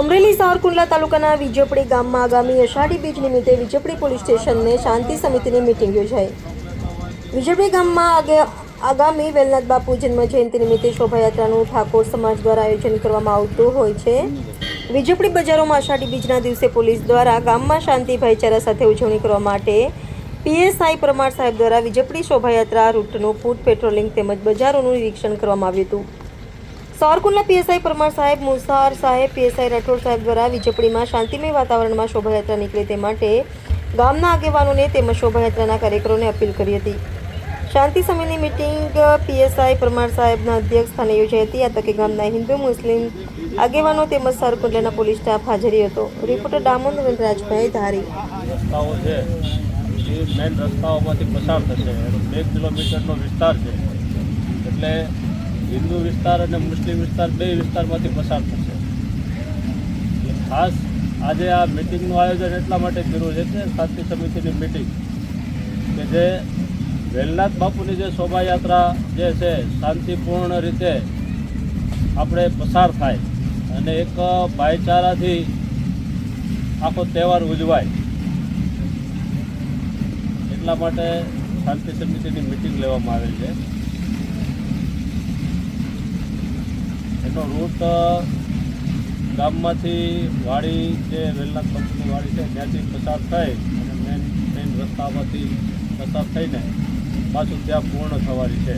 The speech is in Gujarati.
અમરેલી સાવરકુંડલા તાલુકાના વિજયપડી ગામમાં આગામી અષાઢી બીજ નિમિત્તે વિજયપડી પોલીસ સ્ટેશનને શાંતિ સમિતિની મિટિંગ યોજાઈ. વિજયપડી ગામમાં આગે આગામી વેલનાથ બાપુ જન્મ જયંતિ નિમિત્તે શોભાયાત્રાનું ઠાકોર સમાજ દ્વારા આયોજન કરવામાં આવતું હોય છે. વિજયપડી બજારોમાં અષાઢી બીજના દિવસે પોલીસ દ્વારા ગામમાં શાંતિ ભાઈચારા સાથે ઉજવણી કરવા માટે પીએસઆઈ પરમાર સાહેબ દ્વારા વિજયપડી શોભાયાત્રા રૂટનું ફૂડ પેટ્રોલિંગ તેમજ બજારોનું નિરીક્ષણ કરવામાં આવ્યું હતું. સાવરકુંડલા પીએસઆઈ પરમાર સાહેબ, મુસાર સાહેબ, પીએસઆઈ રાઠોડ સાહેબ દ્વારા વીજપડીમાં શાંતિમય વાતાવરણમાં શોભાયાત્રા નીકળે તે માટે ગામના આગેવાનોને તેમજ શોભાયાત્રાના કાર્યકરોને અપીલ કરી હતી. શાંતિ સમયની મિટિંગ પીએસઆઈ પરમાર સાહેબના અધ્યક્ષ સ્થાને યોજાઈ હતી. આ તકે ગામના હિન્દુ, મુસ્લિમ આગેવાનો તેમજ સારકુંડલાના પોલીસ સ્ટાફ હાજરી હતો. રિપોર્ટર દામોદ રાજભાઈ ધારી. મેઇન રસ્તાઓમાંથી પસાર થશે. એનો બે કિલોમીટરનો વિસ્તાર છે. એટલે હિન્દુ વિસ્તાર અને મુસ્લિમ વિસ્તાર બે વિસ્તારમાંથી પસાર થશે. ખાસ આજે આ મિટિંગનું આયોજન એટલા માટે કર્યું છે કે શાંતિ સમિતિની મિટિંગ કે જે વેલનાથ બાપુની જે શોભાયાત્રા જે છે, શાંતિપૂર્ણ રીતે આપણે પસાર થાય અને એક ભાઈચારાથી આખો તહેવાર ઉજવાય. એટલા માટે શાંતિ સમિતિની મિટિંગ લેવામાં આવેલ છે. એનો રૂટ ગામમાંથી વાડી જે વેલનાથ પંથની વાડી છે, ત્યાંથી પસાર થઈ અને મેન મેન રસ્તામાંથી પસાર થઈને પાછું ત્યાં પૂર્ણ થવાની છે.